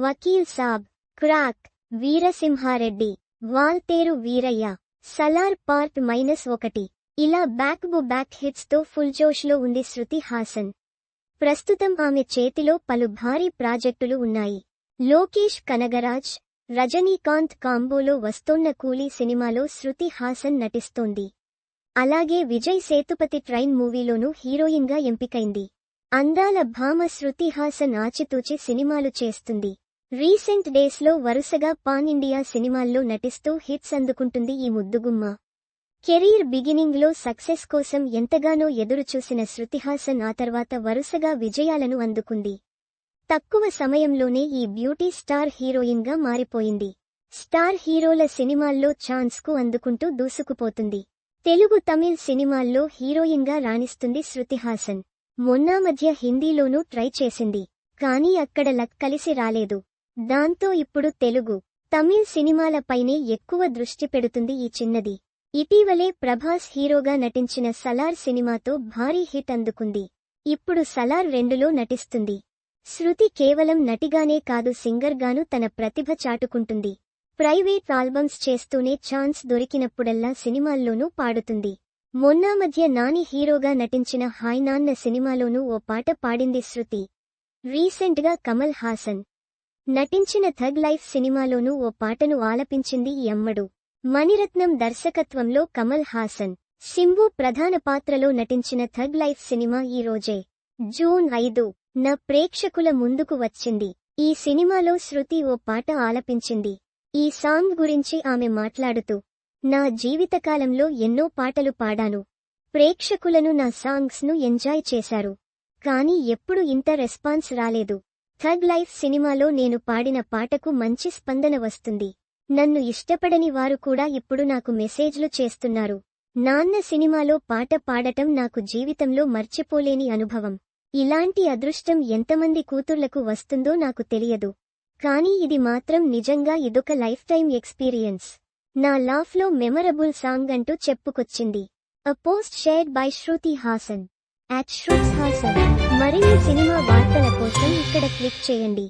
Vakeel Saab crack Veera Simha Reddy Waltair Veerayya Salaar part minus ఒకటి. ఇలా back బు బ్యాక్ హిట్స్తో ఫుల్ జోష్లో ఉంది శృతి హాసన్. ప్రస్తుతం ఆమె చేతిలో పలు భారీ ప్రాజెక్టులు ఉన్నాయి. లోకేష్ కనగరాజ్ రజనీకాంత్ కాంబోలో వస్తోన్న కూలీ సినిమాలో శృతి హాసన్ నటిస్తోంది. అలాగే విజయ్ సేతుపతి ట్రైన్ మూవీలోనూ హీరోయిన్గా ఎంపికైంది. అందాల భామ శృతి హాసన్ ఆచితూచి సినిమాలు చేస్తుంది. రీసెంట్ డేస్లో వరుసగా పాన్ ఇండియా సినిమాల్లో నటిస్తూ హిట్స్ అందుకుంటుంది ఈ ముద్దుగుమ్మ. కెరీర్ బిగినింగ్లో సక్సెస్ కోసం ఎంతగానో ఎదురుచూసిన శృతిహాసన్ ఆ తర్వాత వరుసగా విజయాలను అందుకుంది. తక్కువ సమయంలోనే ఈ బ్యూటీ స్టార్ హీరోయిన్గా మారిపోయింది. స్టార్ హీరోల సినిమాల్లో ఛాన్స్కు అందుకుంటూ దూసుకుపోతుంది. తెలుగు తమిళ్ సినిమాల్లో హీరోయిన్గా రాణిస్తుంది శృతిహాసన్ మొన్నా మధ్య హిందీలోనూ ట్రై చేసింది. కానీ అక్కడ లక్ కలిసి రాలేదు. దాంతో ఇప్పుడు తెలుగు తమిళ్ సినిమాలపైనే ఎక్కువ దృష్టి పెడుతుంది ఈ చిన్నది. ఇటీవలే ప్రభాస్ హీరోగా నటించిన సలార్ సినిమాతో భారీ హిట్ అందుకుంది. ఇప్పుడు సలార్ రెండులో నటిస్తుంది. శృతి కేవలం నటిగానే కాదు సింగర్గాను తన ప్రతిభ చాటుకుంటుంది. ప్రైవేట్ ఆల్బమ్స్ చేస్తూనే ఛాన్స్ దొరికినప్పుడల్లా సినిమాల్లోనూ పాడుతుంది. మొన్నా మధ్య నాని హీరోగా నటించిన హాయ్ నాన్న సినిమాలోనూ ఓ పాట పాడింది శృతి. రీసెంట్గా కమల్ హాసన్. నటించిన థగ్ లైఫ్ సినిమాలోనూ ఓ పాటను ఆలపించింది ఈ అమ్మడు. మణిరత్నం దర్శకత్వంలో కమల్ హాసన్. సింబు ప్రధాన పాత్రలో నటించిన థగ్ లైఫ్ సినిమా ఈ రోజే. జూన్ ఐదు నా ప్రేక్షకుల ముందుకు వచ్చింది. ఈ సినిమాలో శృతి ఓ పాట ఆలపించింది. ఈ సాంగ్ గురించి ఆమె మాట్లాడుతూ నా జీవితకాలంలో ఎన్నో పాటలు పాడాను. ప్రేక్షకులను నా సాంగ్స్ను ఎంజాయ్ చేశారు. కానీ ఎప్పుడు ఇంత రెస్పాన్స్ రాలేదు. థర్డ్ లైఫ్ సినిమాలో నేను పాడిన పాటకు మంచి స్పందన వస్తుంది. నన్ను ఇష్టపడని వారు కూడా ఇప్పుడు నాకు మెసేజ్లు చేస్తున్నారు. నాన్న సినిమాలో పాట పాడటం నాకు జీవితంలో మర్చిపోలేని అనుభవం. ఇలాంటి అదృష్టం ఎంతమంది కూతుర్లకు వస్తుందో నాకు తెలియదు. కానీ ఇది మాత్రం నిజంగా ఇదొక లైఫ్ టైం ఎక్స్పీరియన్స్ నా లాఫ్లో మెమరబుల్ సాంగ్ అంటూ చెప్పుకొచ్చింది. A post shared by Shruti Haasan at శ్రుత్స్ Haasan మరిన్ని సినిమా వార్తల కోసం ఇక్కడ క్లిక్ చేయండి.